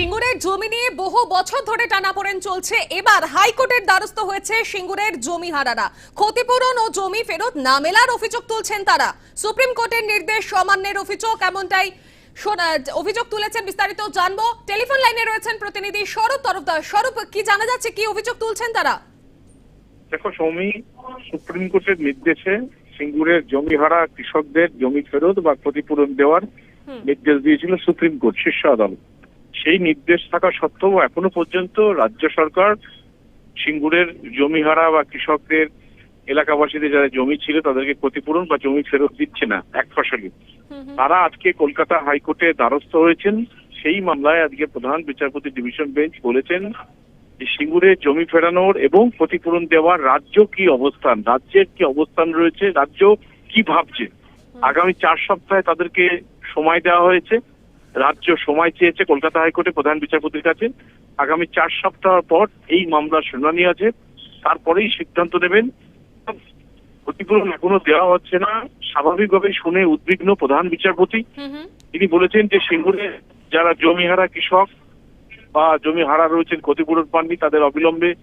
সিঙ্গুরের জমি নিয়ে বহু বছর ধরে টানাপোড়েন চলছে। এবার হাইকোর্টের দ্বারস্থ হয়েছে সিঙ্গুরের জমি হারারা। ক্ষতিপূরণ ও জমি ফেরত না মেলার অভিযোগ তুলছেন তারা। সুপ্রিম কোর্টের নির্দেশ সমান্যের অভিযোগ এমনটাই অভিযোগ তুলেছেন বিস্তারিত জানব। টেলিফোন লাইনে রয়েছেন প্রতিনিধি স্বরূপ তরফদার। স্বরূপ কি জানা যাচ্ছে? কি অভিযোগ তুলছেন তারা? দেখো সৌমি সুপ্রিম কোর্টের নির্দেশে সিঙ্গুরের জমি হারা কৃষকদের জমি ফেরত বা ক্ষতিপূরণ দেওয়ার নির্দেশ দিয়েছিল সুপ্রিম কোর্ট শীর্ষ আদালত। সেই নির্দেশ থাকা সত্ত্বেও এখনও পর্যন্ত রাজ্য সরকার সিঙ্গুরের জমিহারা বা কৃষকদের এলাকাবাসীদের যারা জমি ছিল তাদেরকে ক্ষতিপূরণ বা জমি ফেরত দিচ্ছে না এক ফসলি। তারা আজকে কলকাতা হাইকোর্টে দ্বারস্থ হয়েছেন। সেই মামলায় আজকে প্রধান বিচারপতি ডিভিশন বেঞ্চ বলেছেন যে সিঙ্গুরে জমি ফেরানোর এবং ক্ষতিপূরণ দেওয়ার রাজ্য কি অবস্থান রাজ্যের কি অবস্থান রয়েছে রাজ্য কি ভাবছে? আগামী চার সপ্তাহে তাদেরকে সময় দেওয়া হয়েছে। রাজ্য সময় চেয়েছে কলকাতা হাইকোর্টে প্রধান বিচারপতির কাছে। আগামী চার সপ্তাহ পর এই মামলার শুনানি আছে। তারপরেই সিদ্ধান্ত নেবেন। ক্ষতিপূরণ এখনও দেওয়া হচ্ছে না। স্বাভাবিকভাবে শুনে উদ্বিগ্ন প্রধান বিচারপতি। তিনি বলেছেন যে সিঙ্গুরে যারা জমিহারা কৃষক বা জমি হারা রয়েছেন ক্ষতিপূরণ পাননি তাদের অবিলম্বে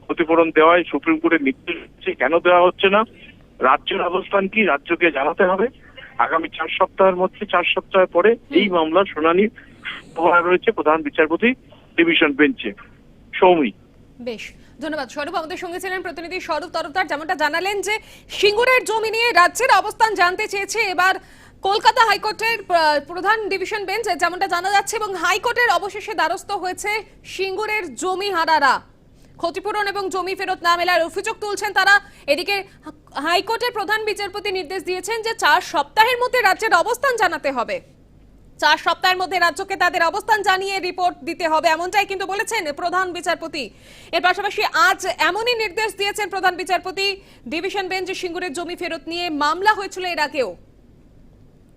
ক্ষতিপূরণ দেওয়ায় সুপ্রিম কোর্টের নির্দেশ দিচ্ছে। কেন দেওয়া হচ্ছে না? রাজ্যের অবস্থান কি? রাজ্যকে জানাতে হবে। আগামী চার সপ্তাহের মধ্যে চার সপ্তাহ পরে এই মামলার শুনানি রয়েছে প্রধান বিচারপতি ডিভিশন বেঞ্চে। সৌমি। বেশ ধন্যবাদ। স্বরূপ আমাদের সঙ্গে ছিলেন প্রতিনিধি স্বরূপ তরফদার। যেমনটা জানালেন যে সিঙ্গুরের জমি নিয়ে রাজ্যের অবস্থান জানতে চেয়েছে এবার কলকাতা হাইকোর্টের প্রধান ডিভিশন বেঞ্চ। যেমনটা জানা যাচ্ছে এবং হাইকোর্টের অবশেষে দ্বারস্থ হয়েছে সিঙ্গুরের জমি হারারা। ক্ষতিপূরণ এবং জমি ফেরত না মেলার অভিযোগ তুলছেন তারা। এদিকে হাইকোর্টের প্রধান বিচারপতি নির্দেশ দিয়েছেন যে চার সপ্তাহের মধ্যে রাজ্যের অবস্থান জানাতে হবে। চার সপ্তাহের মধ্যে রাজ্যকে তাদের অবস্থান জানিয়ে রিপোর্ট দিতে হবে এমনটাই কিন্তু বলেছেন প্রধান বিচারপতি। এর পাশাপাশি আজ এমনই নির্দেশ দিয়েছেন প্রধান বিচারপতি। ডিভিশন বেঞ্চ সিঙ্গুরের জমি ফেরত নিয়ে মামলা হয়েছিল এর আগেও।